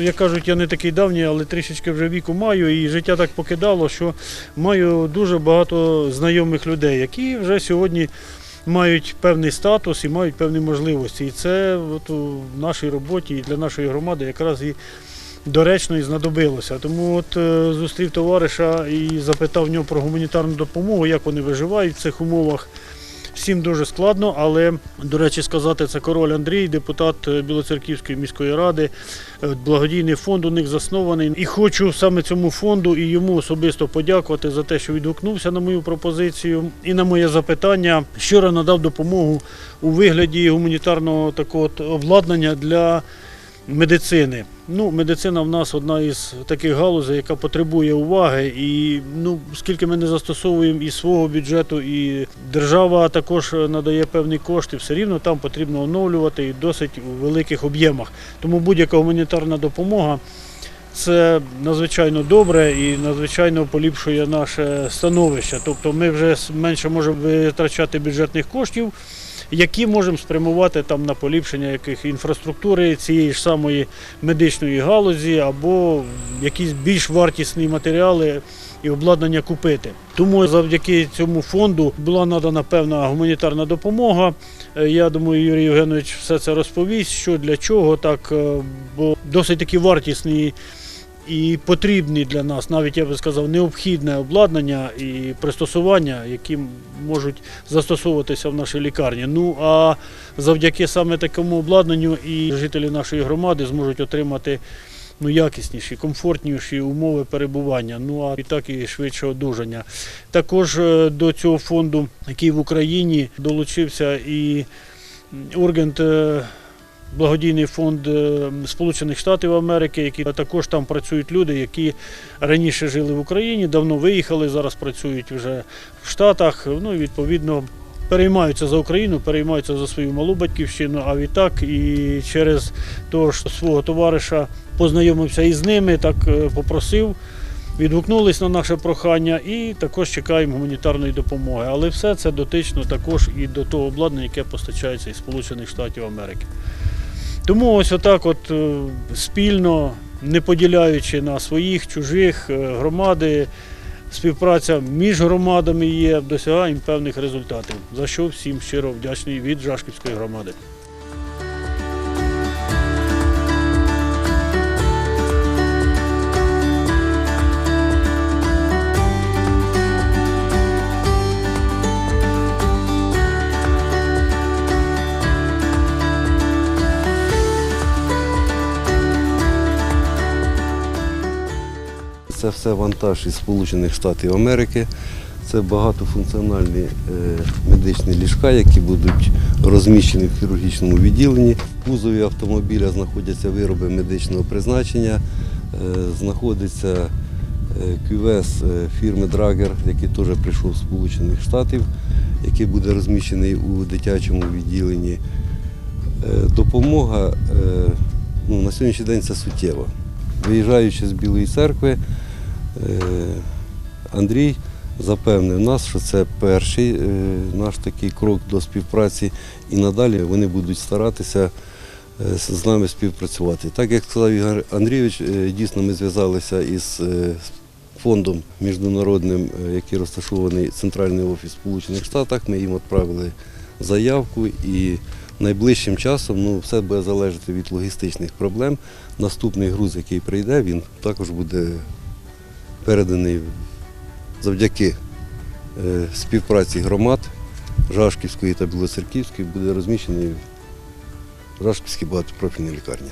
як кажуть, я не такий давній, але трішечки вже віку маю, і життя так покидало, що маю дуже багато знайомих людей, які вже сьогодні мають певний статус і мають певні можливості. І це от у нашій роботі і для нашої громади якраз і доречно і знадобилося. Тому от е, зустрів товариша і запитав в нього про гуманітарну допомогу, як вони виживають в цих умовах. Всім дуже складно, але, до речі, сказати, це король Андрій, депутат е, Білоцерківської міської ради. Е, Благодійний фонд у них заснований. І хочу саме цьому фонду і йому особисто подякувати за те, що відгукнувся на мою пропозицію і на моє запитання. Щиро надав допомогу у вигляді гуманітарного такого обладнання для медицини. Ну, медицина в нас одна із таких галузей, яка потребує уваги. І ну, скільки ми не застосовуємо і свого бюджету, і держава також надає певні кошти, все рівно там потрібно оновлювати і досить у великих об'ємах. Тому будь-яка гуманітарна допомога. Це надзвичайно добре і надзвичайно поліпшує наше становище. Тобто ми вже менше можемо витрачати бюджетних коштів, які можемо спрямувати там на поліпшення яких інфраструктури цієї ж самої медичної галузі або якісь більш вартісні матеріали і обладнання купити. Тому завдяки цьому фонду була надана певна гуманітарна допомога. Е, Я думаю, Юрій Євгенович все це розповість, що для чого так, е, бо досить такі вартісні і потрібні для нас, навіть я би сказав, необхідне обладнання і пристосування, які можуть застосовуватися в нашій лікарні. Ну а завдяки саме такому обладнанню і жителі нашої громади зможуть отримати ну, якісніші, комфортніші умови перебування, ну а і так і швидше одужання. Також е, до цього фонду, який в Україні долучився і Ургент. Благодійний фонд е, Сполучених Штатів Америки, які також там працюють люди, які раніше жили в Україні, давно виїхали, зараз працюють вже в Штатах. Ну і відповідно переймаються за Україну, переймаються за свою малу батьківщину. А відтак і через того ж свого товариша познайомився із ними, так е, попросив. Відгукнулись на наше прохання і також чекаємо гуманітарної допомоги. Але все це дотично також і до того обладнання, яке постачається із Сполучених Штатів Америки. Тому ось отак, от е, спільно, не поділяючи на своїх, чужих е, громади, співпраця між громадами є, досягаємо певних результатів, за що всім щиро вдячний від Жашківської громади. Це все вантаж із Сполучених Штатів Америки. Це багатофункціональні е, медичні ліжка, які будуть розміщені в хірургічному відділенні. В кузові автомобіля знаходяться вироби медичного призначення, е, знаходиться кювес е, фірми Драгер, який теж прийшов з Сполучених Штатів, який буде розміщений у дитячому відділенні. Допомога ну, на сьогоднішній день це суттєва. Виїжджаючи з Білої церкви, Андрій запевнив нас, що це перший е, наш такий крок до співпраці, і надалі вони будуть старатися е, з нами співпрацювати. Так як сказав Ігор Андрійович, е, дійсно ми зв'язалися із е, фондом міжнародним, е, який розташований центральний офіс Сполучених Штатах. Ми їм відправили заявку і найближчим часом ну, все буде залежати від логістичних проблем. Наступний груз, який прийде, він також буде переданий завдяки е, співпраці громад Жашківської та Білоцерківської, буде розміщений Жашківській багатопрофільній лікарні.